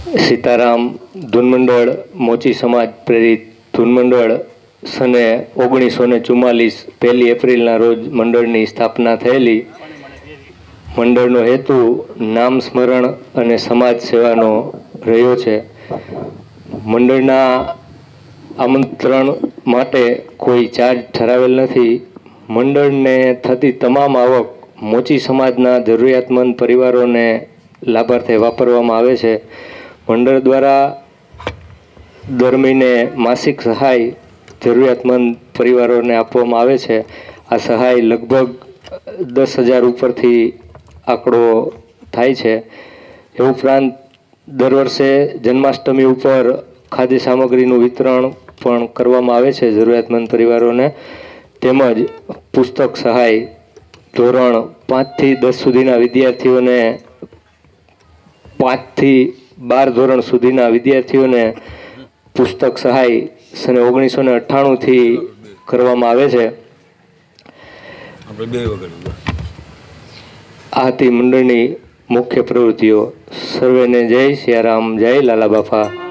સીતારામ ધૂનમંડળ, મોચી સમાજ પ્રેરિત ધૂનમંડળ, સને ઓગણીસો ને ચુમ્માલીસ પહેલી એપ્રિલના રોજ મંડળની સ્થાપના થયેલી. મંડળનો હેતુ નામ સ્મરણ અને સમાજ સેવાનો રહ્યો છે. મંડળના આમંત્રણ માટે કોઈ ચાર્જ ઠરાવેલ નથી. મંડળને થતી તમામ આવક મોચી સમાજના જરૂરિયાતમંદ પરિવારોને લાભાર્થે વાપરવામાં આવે છે. મંડળ દ્વારા દર મહિને માસિક સહાય જરૂરિયાતમંદ પરિવારોને આપવામાં આવે છે. આ સહાય લગભગ દસ હજાર ઉપરથી આંકડો થાય છે. એ ઉપરાંત દર વર્ષે જન્માષ્ટમી ઉપર ખાદ્ય સામગ્રીનું વિતરણ પણ કરવામાં આવે છે જરૂરિયાતમંદ પરિવારોને. તેમજ પુસ્તક સહાય ધોરણ પાંચથી દસ સુધીના વિદ્યાર્થીઓને પાંચથી બાર ધોરણ સુધીના વિદ્યાર્થીઓને પુસ્તક સહાય સને ઓગણીસો ને અઠ્ઠાણુંથી કરવામાં આવે છે. આ હતી મંડળની મુખ્ય પ્રવૃત્તિઓ. સર્વેને જય સિયારામ જય લાલા બાપા.